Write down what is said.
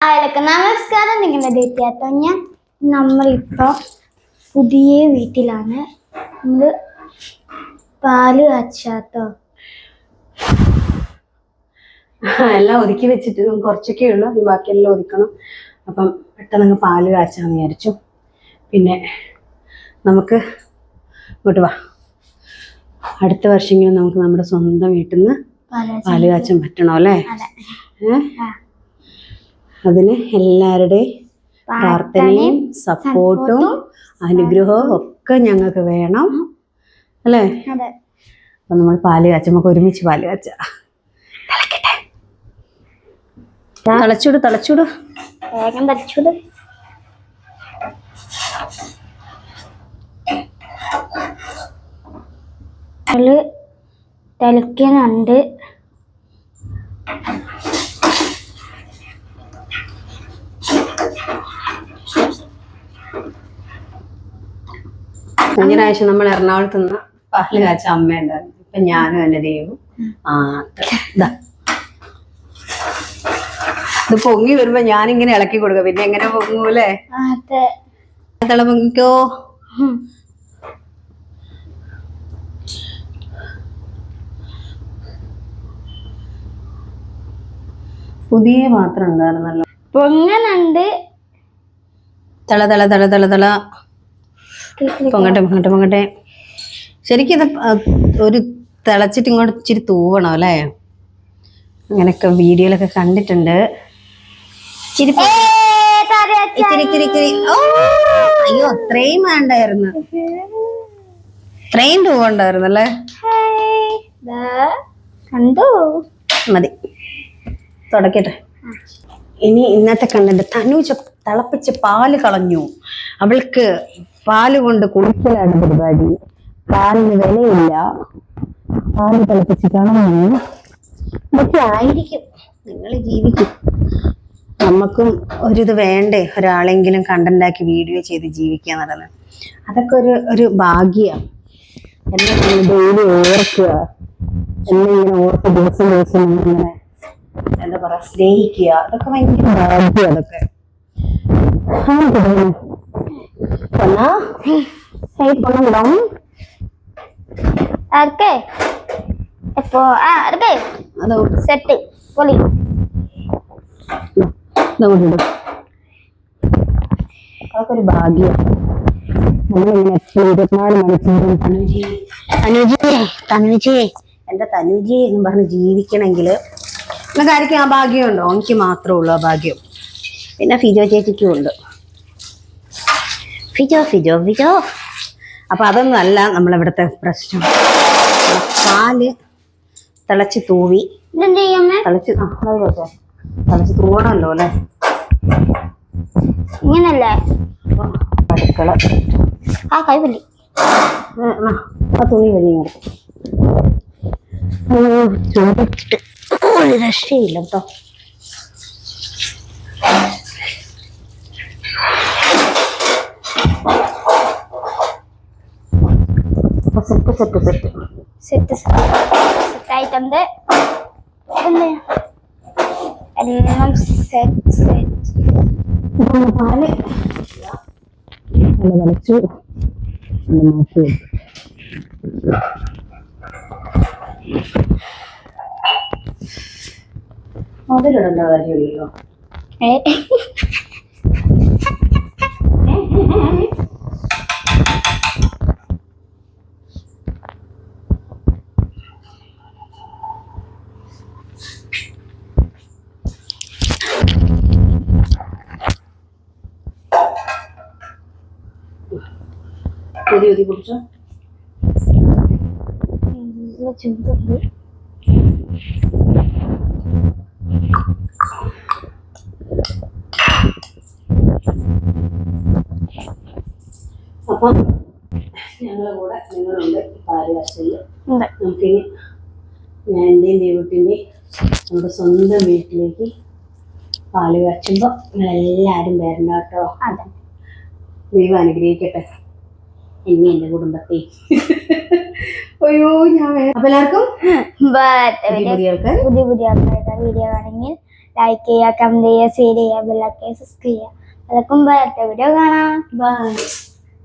ആയിരക്ക് നമസ്കാരം. നിങ്ങളുടെ ദൈത്യാത്ത ഞാൻ? നമ്മളിപ്പോ പുതിയ വീട്ടിലാണ്. നമ്മൾ പാൽ കാച്ചാട്ടോ എല്ലാം ഒതുക്കി വെച്ചിട്ട് കുറച്ചൊക്കെ ഉള്ളു. അത് ബാക്കിയെല്ലാം ഒതുക്കണം. അപ്പം പെട്ടെന്ന് പാൽ കാച്ചാന്ന് വിചാരിച്ചു. പിന്നെ നമുക്ക് ഇങ്ങോട്ട് വാ. അടുത്ത വർഷമെങ്കിലും നമുക്ക് നമ്മുടെ സ്വന്തം വീട്ടിൽ നിന്ന് പാൽ കാച്ചാൻ. പറ്റണോ അല്ലേ? അതെ. ഏ? ആ. അതിന് എല്ലാവരുടെയും പ്രാർത്ഥനയും സപ്പോർട്ടും അനുഗ്രഹവും ഒക്കെ ഞങ്ങൾക്ക് വേണം. അല്ലേ? അപ്പൊ നമ്മൾ പാൽ കാച്ച. നമുക്ക് ഒരുമിച്ച് പാൽ കാച്ച. തിളച്ചൂട് തിളച്ചൂട്. വേഗം തിളക്കുന്നുണ്ട് കഴിഞ്ഞ പ്രാവശ്യം നമ്മൾ എറണാകുളത്ത് നിന്ന് പാൽ കാച്ച അമ്മ ഉണ്ടായിരുന്നു ഇപ്പൊ ഞാനും എന്റെ ദൈവം ആ ഇതാ പൊങ്ങി വരുമ്പോ ഞാനിങ്ങനെ ഇളക്കി കൊടുക്കുക പിന്നെ എങ്ങനെ പൊങ്ങൂലേ? തിള പൊങ്ങിക്കോ. പുതിയ പാത്രം ഉണ്ടായിരുന്നല്ലോ. പൊങ്ങനുണ്ട് തള തള തള തള തിള പൊങ്ങട്ടെ പൊങ്ങട്ടെ പൊങ്ങട്ടെ. ശരിക്കും ഇത് ഒരു തിളച്ചിട്ട് ഇങ്ങോട്ട് ഇച്ചിരി തൂവണം അല്ലേ? അങ്ങനെയൊക്കെ വീഡിയോയിലൊക്കെ കണ്ടിട്ടുണ്ട്. ഇച്ചിരി പൊ- ഇച്ചിരി ഇച്ചിരി ഇച്ചിരി. ഓ അയ്യോ അത്രയും വേണ്ടായിരുന്നു. ഇത്രയും തൂവണ്ടായിരുന്നു അല്ലേ? കണ്ടു? മതി. തുടക്കട്ടെ. ഇനി ഇന്നത്തെ കണ്ടന്റ് തനൂജ തിളപ്പിച്ച് പാൽ കളഞ്ഞു. അവൾക്ക് പാൽ കൊണ്ട് കുളിക്കലാണ് പരിപാടി. പാലിന് വിലയില്ല. പാൽ തിളപ്പിച്ച് കളഞ്ഞു ഇതൊക്കെ ആയിരിക്കും. നിങ്ങൾ ജീവിക്കും. നമുക്കും ഒരിത് വേണ്ടേ? ഒരാളെങ്കിലും കണ്ടന്റാക്കി വീഡിയോ ചെയ്ത് ജീവിക്കുക എന്നുള്ളത്. അതൊക്കെ ഒരു ഒരു ഭാഗ്യമാണ് എല്ലാം ഡെയിലി ഓർക്കുക. എന്നെ ഇങ്ങനെ ഓർത്ത് ദിവസം ദിവസം ഇങ്ങനെ എന്താ പറയാ സ്നേഹിക്കുക. അതൊക്കെ ഭയങ്കര ഭാഗ്യം അതൊക്കെ. തോന്നുന്നു. Ahí ഏയ് പൊണ്ണം ആർക്കേ എപ്പോ ആ ആർക്കേ അതോ സെറ്റ് പൊളി അതൊക്കെ ഭാഗ്യം ഇരുപത്തിനാല് മണിക്കൂറും തനുജി തനുജി തനുജി എന്റെ തനുജി എന്ന് പറഞ്ഞ് ജീവിക്കണമെങ്കിൽ നിങ്ങൾക്ക് ആയിരിക്കും ആ ഭാഗ്യമുണ്ടോ എനിക്ക് മാത്രമേ ഉള്ളൂ ആ ഭാഗ്യം. പിന്നെ ഫിജോ ചേച്ചിക്കും ഉണ്ട്. ഫിജോ ഫിജോ ഫിജോ. അപ്പൊ അതൊന്നും അല്ല നമ്മളിവിടുത്തെ പ്രശ്നം. പാൽ തിളച്ച് തൂവി. തിളച്ച്. തിളച്ച് തൂവണമല്ലോ അല്ലേ? ഇങ്ങനല്ലേ? അടുക്കള. ആ കൈവല്ലി ആ, തുണി കഴിഞ്ഞു ചോദിച്ചിട്ട് ഒരു രക്ഷയില്ല കേട്ടോ. Set set. സെറ്റ് സെറ്റായിട്ടുണ്ട്. എല്ലാം സെറ്റ് സെറ്റ് പാൽ നല്ല തിളച്ചു മാറ്റി അതിലിടേണ്ട കാര്യമില്ലല്ലോ? ഏ? കൊതി കൊതി കുടിച്ചോ ചൂടുണ്ട് അപ്പം ഞങ്ങളുടെ കൂടെ നിങ്ങളുണ്ട് ഉണ്ട്. നമുക്കിനി ഞാൻ എന്റെയും ദൈവത്തിന്റെയും നമ്മുടെ സ്വന്തം വീട്ടിലേക്ക് പാൽ കാച്ചുമ്പോൾ നിങ്ങളെല്ലാവരും വരണം കേട്ടോ. അതെ. ദൈവം അനുഗ്രഹിക്കട്ടെ. എന്നെ എന്റെ കുടുംബത്തെ. അയ്യോ ഞാൻ അപ്പൊ എല്ലാവർക്കും പുതിയ പുതിയ ആൾക്കാരുടെ വീഡിയോ ആണെങ്കിൽ ലൈക്ക് ചെയ്യുക കമന്റ് ചെയ്യുക ഷെയർ ചെയ്യുക ബെല്ലൊക്കെ സബ്സ്ക്രൈബ് ചെയ്യുക. അതൊക്കെ വീഡിയോ കാണാം. ബൈ